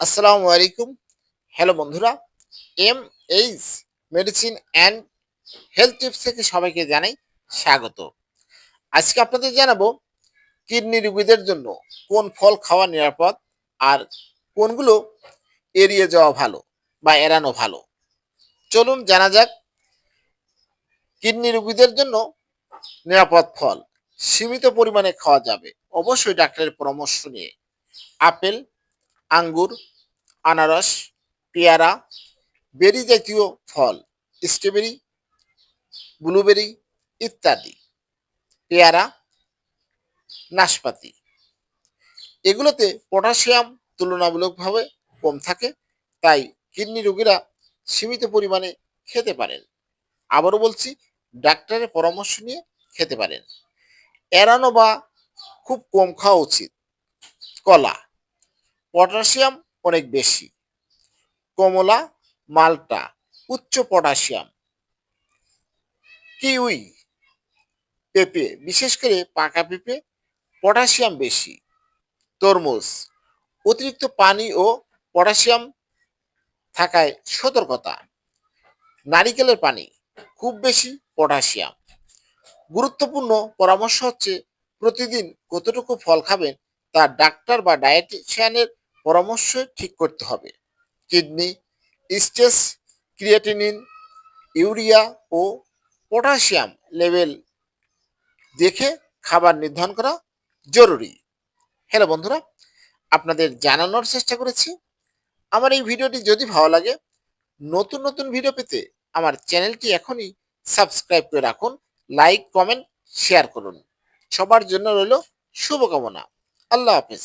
আসসালামু আলাইকুম। হ্যালো বন্ধুরা M H medicine and health tips থেকে সবাইকে জানাই স্বাগত। আজকে আপনাদের জানাব কিডনি রোগীদের জন্য কোন ফল খাওয়া নিরাপদ আর কোনগুলো এড়িয়ে যাওয়া ভালো বা এড়ানো ভালো। চলুন জানা যাক কিডনি রোগীদের জন্য নিরাপদ ফল সীমিত পরিমাণে খাওয়া যাবে। অবশ্যই ডাক্তারের পরামর্শ নিয়ে। আপেল আঙ্গুর, আনারস, পেয়ারা, বেরি জাতীয় ফল, স্ট্রবেরি, ব্লুবেরি ইত্যাদি। পেয়ারা, নাশপাতি। এগুলোতে পটাশিয়াম তুলনামূলকভাবে কম থাকে, তাই কিডনি রোগীরা সীমিত পরিমাণে খেতে পারেন। আবারও বলছি, ডাক্তারের পরামর্শ নিয়ে খেতে পারেন। এড়ানো বা খুব কম খাওয়া উচিত, কলা। পটাশিয়াম অনেক বেশি। কমলা, মালটা, উচ্চ পটাশিয়াম। কিউই, পেঁপে, বিশেষ করে পাকা পেঁপে, পটাশিয়াম বেশি। তরমুজ, অতিরিক্ত পানি ও পটাশিয়াম থাকায় সতর্কতা। নারিকেলের পানি, খুব বেশি পটাশিয়াম। গুরুত্বপূর্ণ পরামর্শ হচ্ছে, প্রতিদিন কতটুকু ফল খাবেন তা ডাক্তার বা ডায়েটিশিয়ানের পরামর্শ ঠিক করতে হবে। কিডনি স্টেস ক্রিয়েটিনিন, ইউরিয়া ও পটাশিয়াম লেভেল দেখে খাবার নির্ধারণ করা জরুরি। হ্যালো বন্ধুরা, আপনাদের জানানোর চেষ্টা করেছি। আমার এই ভিডিওটি যদি ভালো লাগে, নতুন নতুন ভিডিও পেতে আমার চ্যানেলটি এখনই সাবস্ক্রাইব করে রাখুন, লাইক, কমেন্ট, শেয়ার করুন। সবার জন্য রইল শুভকামনা। আল্লাহ হাফিজ।